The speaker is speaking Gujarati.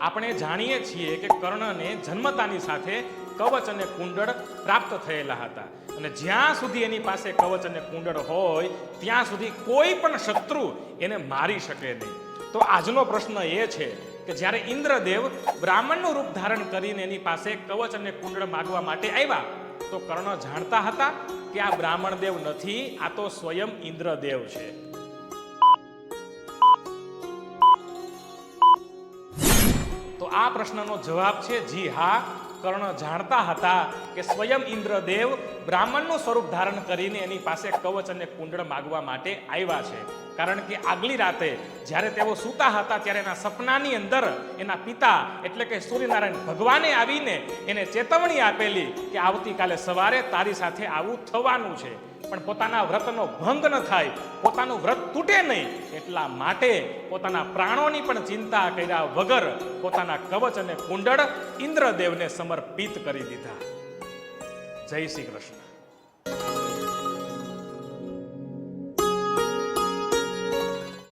આપણે જાણીએ છીએ કે કર્ણને જન્મતાની સાથે કવચ અને કુંડળ પ્રાપ્ત થયેલા હતા. અને જ્યાં સુધી એની પાસે કવચ અને કુંડળ હોય, ત્યાં સુધી કોઈ પણ શત્રુ એને મારી શકે નહીં. તો આજનો પ્રશ્ન એ છે કે જ્યારે ઇન્દ્રદેવ બ્રાહ્મણનું રૂપ ધારણ કરીને એની પાસે કવચ અને કુંડળ માગવા માટે આવ્યા, તો કર્ણ જાણતા હતા કે આ બ્રાહ્મણ દેવ નથી, આ તો સ્વયં ઇન્દ્રદેવ છે. આ પ્રશ્નનો જવાબ છે, જી હા, કર્ણ જાણતા હતા કે સ્વયં ઇન્દ્રદેવ બ્રાહ્મણનું સ્વરૂપ ધારણ કરીને એની પાસે કવચ અને કુંડળ માગવા માટે આવ્યા છે. કારણ કે આગલી રાતે જ્યારે તેઓ સૂતા હતા ત્યારે એના સપનાની અંદર એના પિતા એટલે કે સૂર્યનારાયણ ભગવાને આવીને એને ચેતવણી આપેલી કે આવતીકાલે સવારે તારી સાથે આવું થવાનું છે. પણ પોતાના વ્રતનો ભંગ ન થાય, પોતાનું વ્રત તૂટે નહીં, એટલા માટે પોતાના પ્રાણોની પણ ચિંતા કર્યા વગર પોતાના કવચ અને કુંડળ ઇન્દ્રદેવને સમર્પિત કરી દીધા. જય શ્રી કૃષ્ણ.